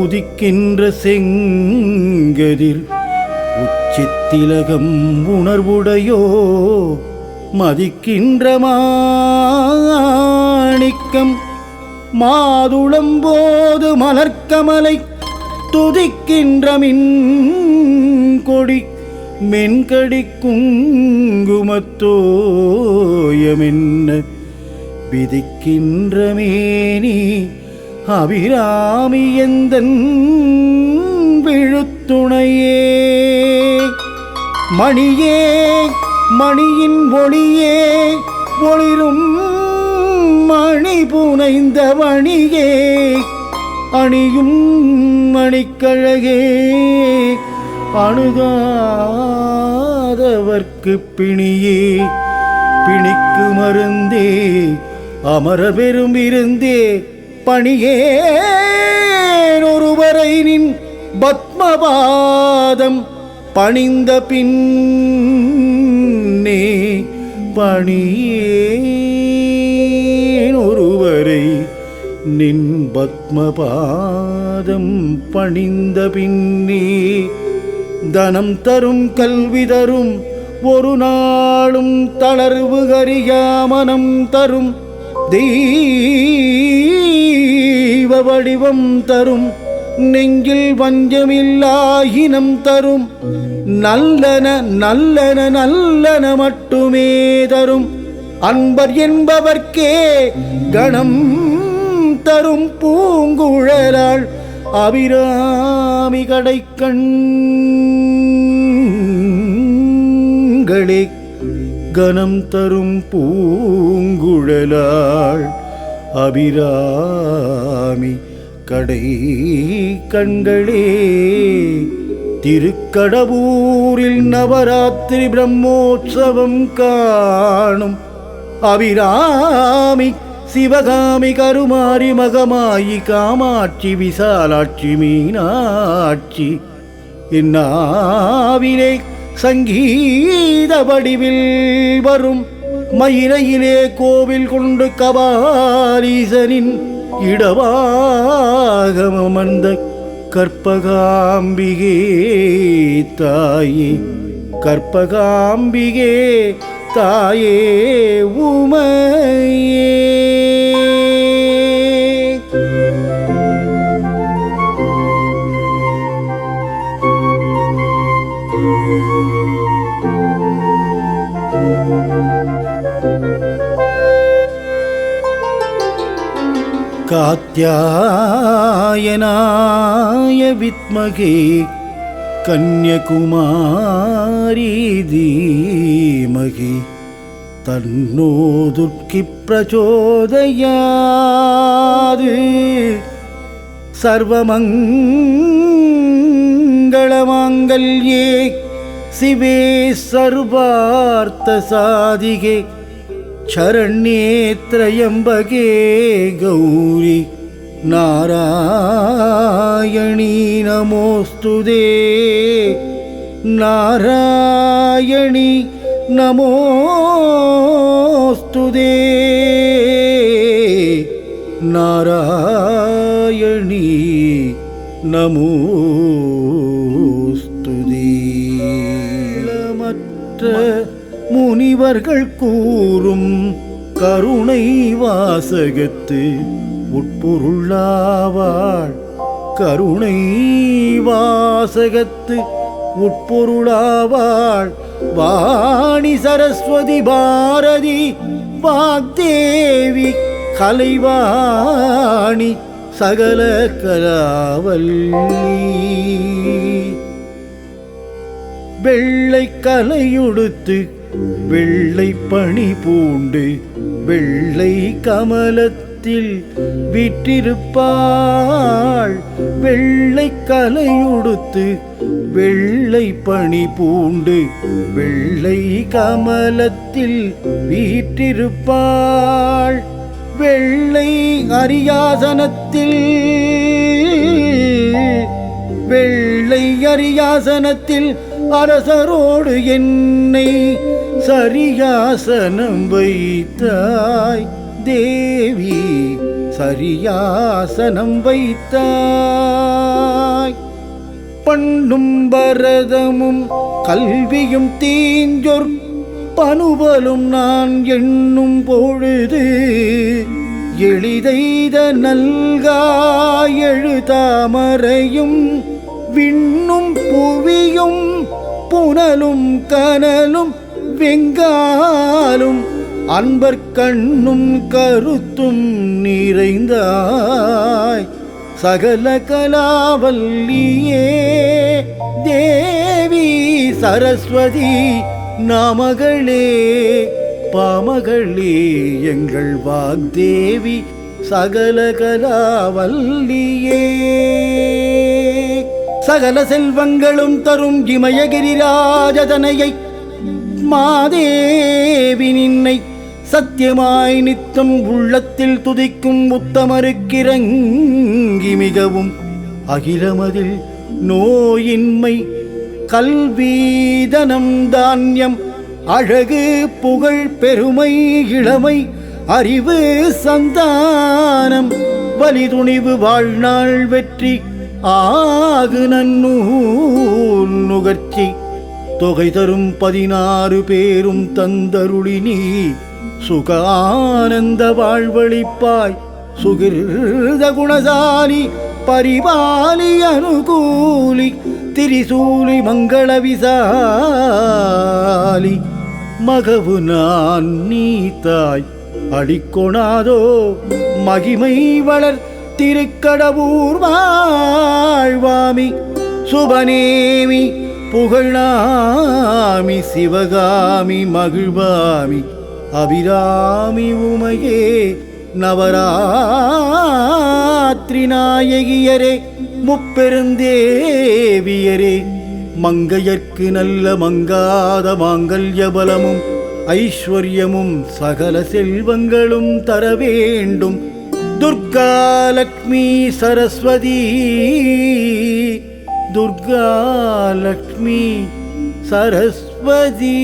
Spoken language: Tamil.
உதிக்கின்ற செங்கதிர் உச்சித்திலகம் உணர்வுடையோ மதிக்கின்ற மாணிக்கம். மாதுளம் போது மலர்க்கமலை துதிக்கின்ற மின் கொடி மென்கடி குங்குமத்தோயமென்ன விதிக்கின்ற மேனி அபிராமி எந்தன் விழுத்துணையே. மணியே மணியின் ஒளியே ஒளிரும் மணி புனைந்த மணியே அணியும் மணிக்கழகே அணுகாதவர்க்கு பிணியே பிணிக்கு மருந்தே அமர பெரும் இருந்தே பணியேன் ஒருவரை நின் பத்மபாதம் பணிந்த பின்னே பணியே. நின் பத்மபாதம் பணிந்த பின்னே தனம் தரும் கல்வி தரும் ஒரு நாளும் தளர்வு கரியாமனம் தரும். தெய்வ வடிவம் தரும். நெஞ்சில் வஞ்சமில்லாயினம் தரும். நல்லன நல்லன நல்லன மட்டுமே தரும். அன்பர் என்பவர்க்கே கணம் தரும் பூங்குழலாள் அபிராமி கடை கண்களே கனம் தரும் பூங்குழலாள் அபிராமி கடை கண்களே திருக்கடவூரில் நவராத்திரி பிரம்மோற்சவம் காணும் அபிராமி சிவகாமி கருமாரி மகமாயி காமாட்சி விசாலாட்சி மீனாட்சி. இந்நாவிலே சங்கீத வடிவில் வரும் மயிலையிலே கோவில் கொண்டு கபாலீசனின் இடவாகமந்த கற்பகாம்பிகே தாயே கற்பகாம்பிகே தாயே உமையே. कात्यायनाय विद्महे कन्यकुमारी धीमहि तन्नो दुर्गि प्रचोदयात् सर्वमङ्गलमाङ्गल्ये शिवे सर्वार्थसाधिके ಶರಣ್ಯೇತ್ರಯಂಬಗೆ ಗೌರಿ ನಾರಾಯಣೀ ನಮೋಸ್ತುದೇ ನಾರಾಯಣಿ ನಮೋಸ್ತುದೇ ನಾರಾಯಣಿ ನಮೋಸ್ತುದೇ ಮತ್ರ இவர்கள் கூறும் கருணை வாசகத்து உட்பொருளாவாள். கருணை வாசகத்து உட்பொருளாவாள். வாணி சரஸ்வதி பாரதி வாக்தேவி கலைவாணி சகல கலாவல்லி. வெள்ளை கலையுடுத்து வெள்ளை பணி பூண்டு வெள்ளை கமலத்தில் விற்றிருப்பாள். வெள்ளை கலையுடுத்து வெள்ளை பணி பூண்டு வெள்ளை கமலத்தில் வீற்றிருப்பாள். வெள்ளை அரியாசனத்தில் வெள்ளை அரியாசனத்தில் அரசரோடு என்னை சரியாசனம் வைத்தாய். தேவி சரியாசனம் வைத்தாய். பண்ணும் பரதமும் கல்வியும் தீஞ்சொற் பனுவலும் நான் எண்ணும் பொழுது எளிதைத நல்காய் எழுதாமறையும் விண்ணும் புவியும் புனலும் கனலும் வெங்காலும் அன்பர் கண்ணும் கருத்தும் நிறைந்தாய். சகல கலாவல்லியே தேவி சரஸ்வதி நாமகளே பாமகளே எங்கள் வாக்தேவி சகல கலாவல்லியே. சகல செல்வங்களும் தரும் இமயகிரிராஜதனையை மாதேவி நின்னை சத்தியமாய் நித்தம் உள்ளத்தில் துதிக்கும் உத்தமருக்கிறங்கி மிகவும் அகிலமதில் நோயின்மை கல்வீதனம் தானியம் அழகு புகழ் பெருமை இளமை அறிவு சந்தானம் வலிதுணிவு வாழ்நாள் வெற்றி ஆகு நன்னூல் நுகர்ச்சி. தொகை தரும் பதினாறு பேரும் தந்தருளி நீ. சுகானந்த வாழ்வழிப்பாய் சுகிருத குணசாலி பரிபாலி அனுகூலி திரிசூலி மங்கள விசாலி. மகவு நான் நீ தாய் அடிக்கொணாதோ மகிமை வளர் திருக்கடவூர் வாழ்வாமி. சுபநேமி புகழாமி சிவகாமி மகிழ்வாமி. அபிராமி உமையே நவராத்திரி நாயகியரே முப்பெருந்தேவியரே. மங்கையர்க்கு நல்ல மங்காத மாங்கல்ய பலமும் ஐஸ்வர்யமும் சகல செல்வங்களும் தர வேண்டும். துர்கா லக்ஷ்மி சரஸ்வதி துர்கா லக்ஷ்மி சரஸ்வதி.